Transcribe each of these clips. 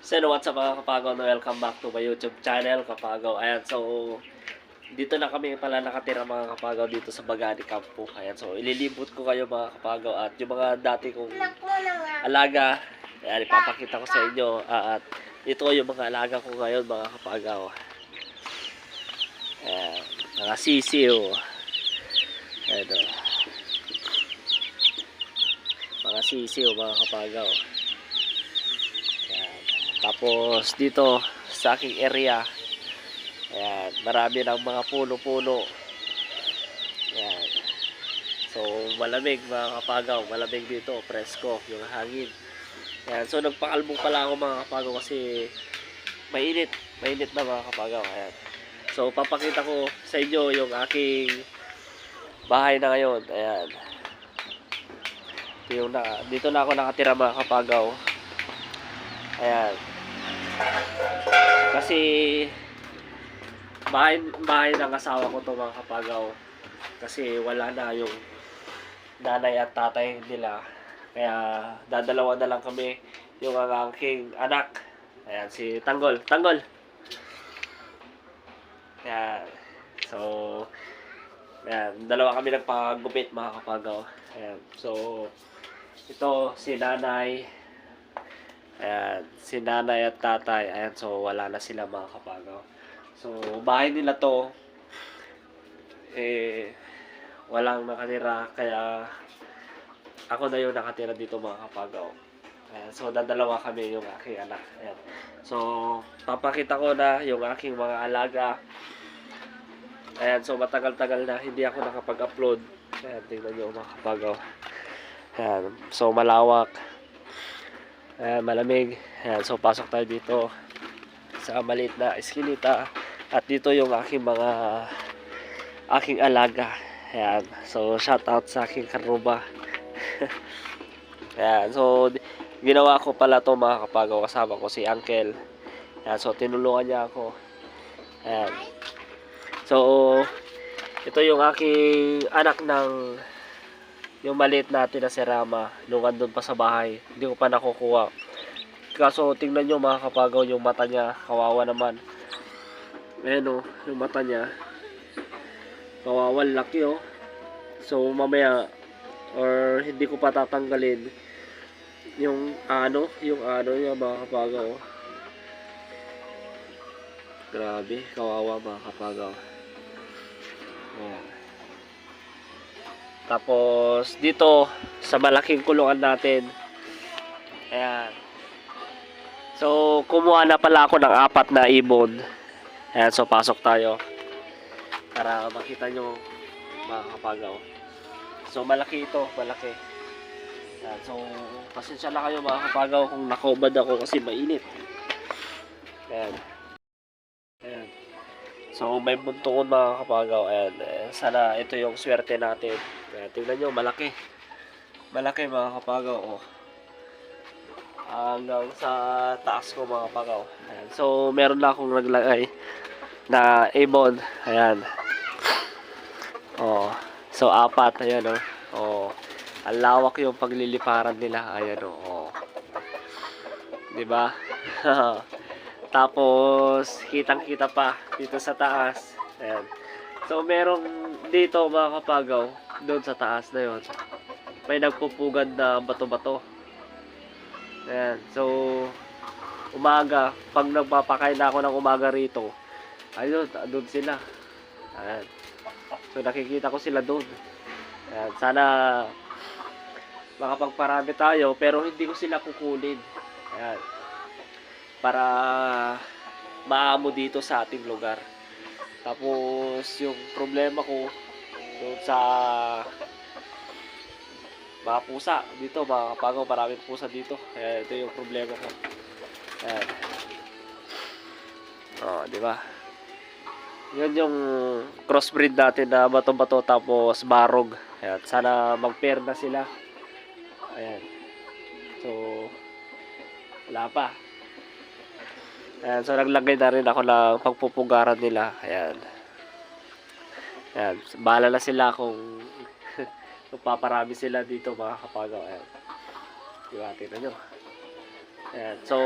So, ano, what's up mga kapagaw? Welcome back to my YouTube channel, kapagaw. Ayan, so, dito na kami pala nakatira mga kapagaw dito sa Bagani Campo. Ayan, so, ililibot ko kayo mga kapagaw at yung mga dati kong alaga, ayan, ipapakita ko sa inyo. Ah, at ito yung mga alaga ko ngayon mga kapagaw. Ayan, mga sisiw. Ayan, o. Mga sisiw mga kapagaw. Tapos dito sa aking area, ayan, marami ng mga puno-puno. Ayan. So, malamig mga kapagaw, malamig dito, presko, yung hangin. Ayan. So, nagpakalbong pala ako mga kapagaw kasi mainit, mainit na mga kapagaw. Ayan. So, papakita ko sa inyo yung aking bahay na ngayon. Ayan. Ito yung na, dito na ako nakatira mga kapagaw. Ayan. Kasi bahay, bahay ng asawa ko to mga kapagaw. Kasi wala na yung nanay at tatay nila. Kaya dadalawa na lang kami yung ang aking anak. Ayan, si Tanggol. Tanggol! Ayan. So, ayan, dalawa kami nagpagupit mga kapagaw. Ayan. So, ito si nanay. Ayan, si nanay at tatay. Ayan, so wala na sila mga kapagaw. So, bahay nila to. Eh, walang nakatira. Kaya, ako na yung nakatira dito mga kapagaw. Ayan, so, dadalawa kami yung aking anak. Ayan. So, papakita ko na yung aking mga alaga. Ayan, so matagal-tagal na hindi ako nakapag-upload. Ayan, tingnan nyo mga kapagaw. Ayan, so malawak. Ayan, malamig. Ayan, so pasok tayo dito sa maliit na eskinita. At dito yung aking mga aking alaga. Ayan, so shout out sa aking karuba. Ayan, so ginawa ko pala to mga kapagaw kasama ko si Uncle. Ayan, so tinulungan niya ako. Ayan. So, ito yung aking anak ng yung maliit natin na si Rama nung andun pa sa bahay. Hindi ko pa nakukuha. Kaso tingnan nyo mga yung mata niya. Kawawa naman. Ayan o, yung mata niya. Kawawa, laki oh. So mamaya, or hindi ko pa tatanggalin yung ano, yung ano niya mga kapagaw. oh. Grabe, kawawa mga kapagaw. Tapos dito sa malaking kulungan natin. Ayan. So kumuha na pala ako ng apat na ibon. Ayan, so pasok tayo. Para makita nyo mga kapagaw. So malaki ito, malaki. Ayan, so pasensya na kayo mga kung nakaubad ako kasi mainit. Ayan. Ayan. So, may buntungan mga. Ayan. Eh, sana ito yung swerte natin. Ayan, tingnan nyo, malaki. Malaki mga kapagaw. Oh. Hanggang sa taas ko mga kapagaw. Ayan. So, meron na akong naglagay na ibon. Ayan. Oh. So, apat. Ayan oh. Oh. Ang lawak yung pagliliparan nila. Ayan oh. oh. 'Di ba? Tapos, kitang-kita pa dito sa taas. Ayan. So, merong dito mga kapagaw, doon sa taas na yon. May nagpupugad na bato-bato. Ayan. So, umaga, pag nagpapakain na ako ng umaga rito, ayun, doon sila. Ayan. So, nakikita ko sila doon. Ayan. Sana makapagparami tayo, pero hindi ko sila kukunin. Ayan para maamo dito sa ating lugar. Tapos yung problema ko doon sa mga pusa dito, mga kapagaw, maraming pusa dito. Kaya ito yung problema ko. Ayan. Oh, di ba? Yun yung crossbreed natin na bato-bato tapos barog. Ayan. Sana mag-pair na sila. Ayan. So, wala pa. Ayan, so naglagay na rin ako ng pagpupugaran nila. Ayan. Ayan, bahala na sila kung paparami sila dito mga kapagaw. Ayan. Diba, tingnan nyo. Ayan. So,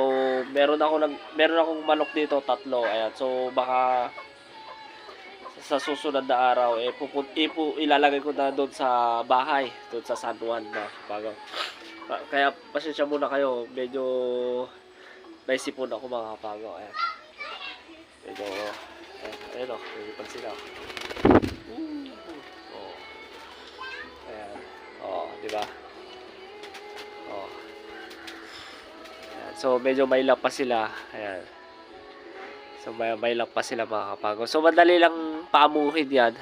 meron ako nag meron akong manok dito, tatlo. Ayan. So, baka sa susunod na araw eh pupun, ipu, ilalagay ko na doon sa bahay, doon sa San Juan na bago. Pa- Kaya pasensya muna kayo, medyo naisipon ako mga kapago. Ayan. Medyo, ayan, ayan o, nilipan sila. Oh. Ayan. Oh, di ba? Oh. Ayan. So, medyo may pa sila. Ayan. So, may, may pa sila mga kapago. So, madali lang paamuhin yan.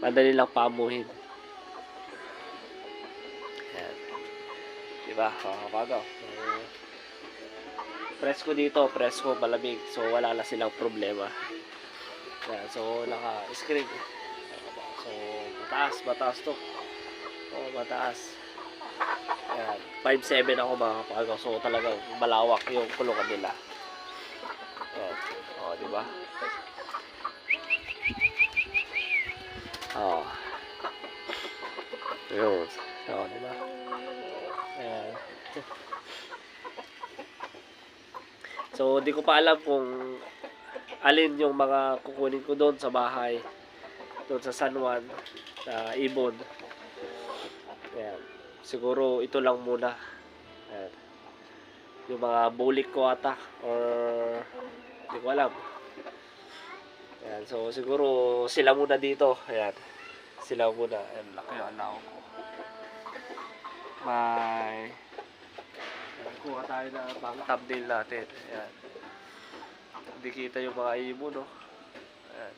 Madali lang paamuhin. Ayan. Diba, mga kapago? So, presko dito, presko, malamig. So, wala na silang problema. Ayan. So, naka-screen. So, mataas, mataas to. Oh, mataas. Ayan. 5'7 ako mga kapago. So, talagang malawak yung kulungan nila. Ayan. O, di ba? Oo. Yun. O, di ba? Ayan. So, di ko pa alam kung alin yung mga kukunin ko doon sa bahay. Doon sa San Juan, sa Ibon. Ayan. Siguro ito lang muna. Ayan. Yung mga bulik ko ata or hindi ko alam. Ayan, so siguro sila muna dito. Ayan. Sila muna. Ayan, laki ang ko. Ayan, kuha tayo na pang thumbnail natin. Ayan. Hindi kita yung mga ibon, no? Ayan.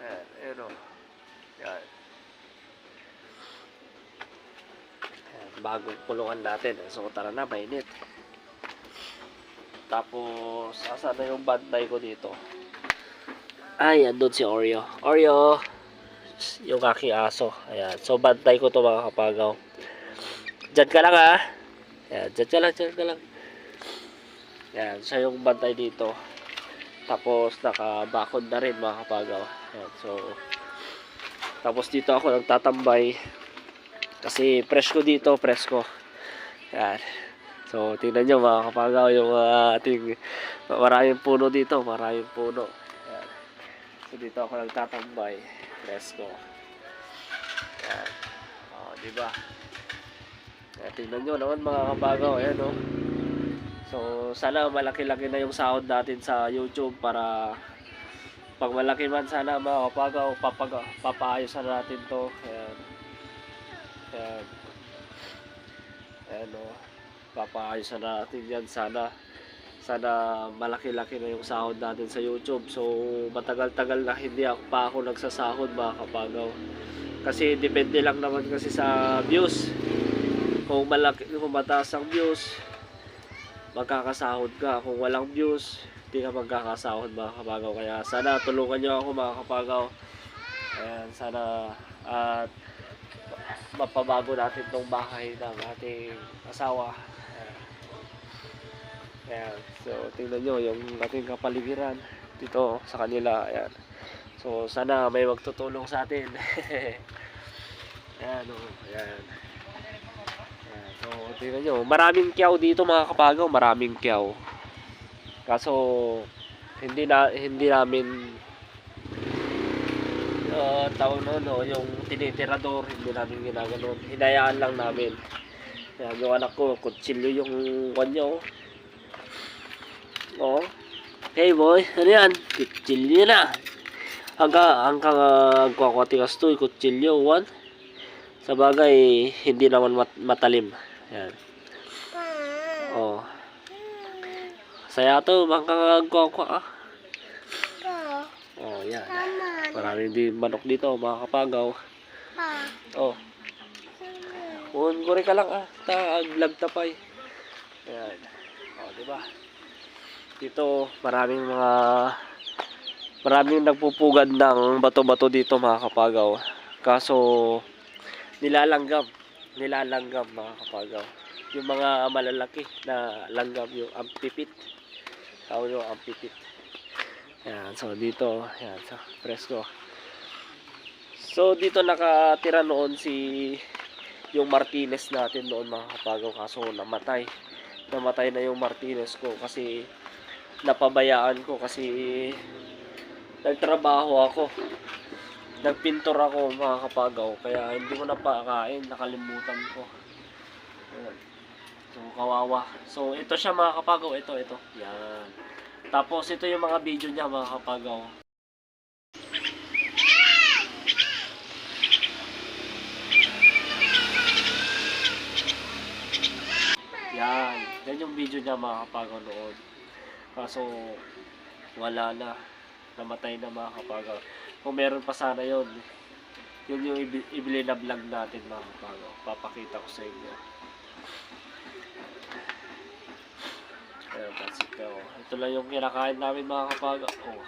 Ayan, ayan, o. Ayan. Ayan, bagong kulungan natin. So, tara na, mainit. Tapos, asan na yung bantay ko dito? Ay, andun si Oreo. Oreo! Yung aking aso. Ayan. So, bantay ko to mga kapagaw. Diyan ka lang ha. Ayan. Diyan ka lang, diyan ka lang. Ayan. Siya yung bantay dito. Tapos, nakabakod na rin mga kapagaw. Ayan. So, tapos dito ako nagtatambay. Kasi presko dito, presko. Ayan. So, tingnan nyo mga kapagaw yung uh, ating maraming puno dito, maraming puno. Ayan. So, dito ako nagtatambay. Presko. Ayan. O, di ba? Ayan, tingnan nyo naman mga kapagaw. Ayan, o. So, sana malaki-laki na yung sahod natin sa YouTube para pag malaki man sana mga kapagaw, papag papaayos na natin to. Ayan. Ayan. Ayan, o papaayos na natin yan sana sana malaki-laki na yung sahod natin sa YouTube so matagal-tagal na hindi ako pa ako nagsasahod mga kapagaw kasi depende lang naman kasi sa views kung malaki kung mataas ang views magkakasahod ka kung walang views hindi ka magkakasahod mga kapagaw kaya sana tulungan nyo ako mga kapagaw ayan sana at mapabago natin tong bahay ng ating asawa Ayan. So, tingnan nyo yung ating kapaligiran dito sa kanila. Ayan. So, sana may magtutulong sa atin. Ayan, o. Ayan. So, tingnan nyo. Maraming kyaw dito mga kapagaw. Maraming kyaw. Kaso, hindi na hindi namin uh, tawag no, no, yung tinitirador, hindi namin ginaganon. Hinayaan lang namin. Ayan, yung anak ko, kutsilyo yung kanya, oh. Oh. Hey boy, ano yan? Kutsilyo na. Hanggang, hanggang uh, agkwakwatik to, kutsilyo, one. Sa bagay, hindi naman mat matalim. Yan. Oh. Saya to, hanggang agkwakwa ah. Oh, yan. Maraming din manok dito, mga kapagaw. Oh. Un, guri ka lang ah. Ta, aglag tapay. Ayan. Oh, di ba? Dito, maraming mga maraming nagpupugad ng bato-bato dito mga kapagaw. Kaso nilalanggam, nilalanggam mga kapagaw. Yung mga malalaki na langgam yung ampipit. Tawag yung ampipit. Yan, so dito, yan, sa presko. So dito nakatira noon si yung Martinez natin noon mga kapagaw kaso namatay. namatay na yung Martinez ko kasi napabayaan ko kasi nagtrabaho ako. Nagpintor ako mga kapagaw kaya hindi ko napakain, nakalimutan ko. Ayan. So, kawawa. So, ito siya mga kapagaw. Ito, ito. Yan. Tapos, ito yung mga video niya mga kapagaw. Yan. Yan yung video niya mga kapagaw noon. Kaso, wala na. Namatay na mga kapagaw. Kung meron pa sana yun, yun yung ibi- ibili na vlog natin mga kapagaw. Papakita ko sa inyo. Ayan, pansit ka oh. Ito lang yung kinakain namin mga kapagaw. Oh,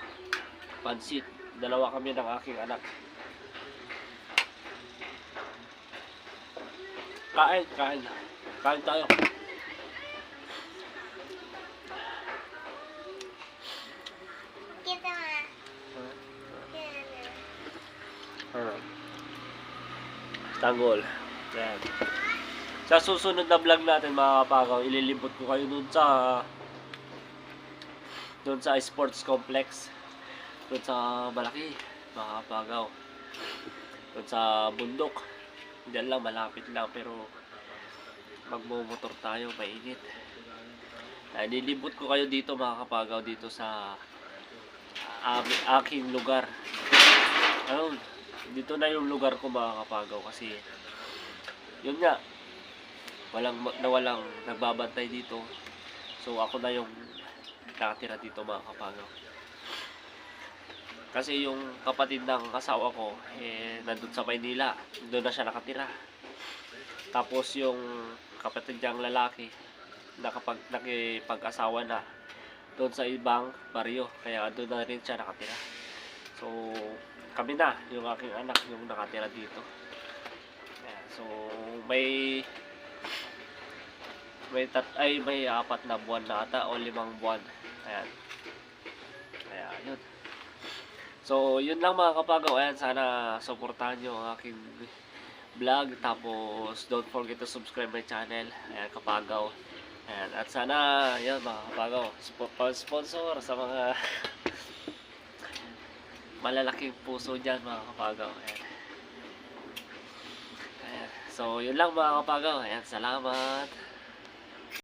pansit. Dalawa kami ng aking anak. Kain, kain. Kain tayo. Tanggol. Yan. Sa susunod na vlog natin mga kapagaw, ililimbot ko kayo dun sa dun sa sports complex. Dun sa Malaki, mga kapagaw. Dun sa bundok. Diyan lang, malapit lang, pero magmumotor tayo, mainit. Ay, nilibot ko kayo dito mga kapagaw, dito sa ami, aking lugar. Ano, dito na yung lugar ko mga kapagaw kasi yun nga walang na walang nagbabantay dito. So ako na yung nakatira dito mga kapagaw. Kasi yung kapatid ng asawa ko eh nandun sa Maynila. Doon na siya nakatira. Tapos yung kapatid niyang lalaki nakapag nakipag-asawa na doon sa ibang baryo. Kaya doon na rin siya nakatira. So kami na, yung aking anak yung nakatira dito. Ayan, so may may tat ay may apat na buwan na ata o limang buwan. Ayan. Kaya yun. So yun lang mga kapagaw. Ayan, sana suportahan nyo ang aking vlog. Tapos don't forget to subscribe my channel. Ayan, kapagaw. Ayan, at sana, yun mga kapagaw, spo- sponsor sa mga malalaking puso dyan mga kapagaw. Ayan. Ayan. So, yun lang mga kapagaw. Ayan, salamat.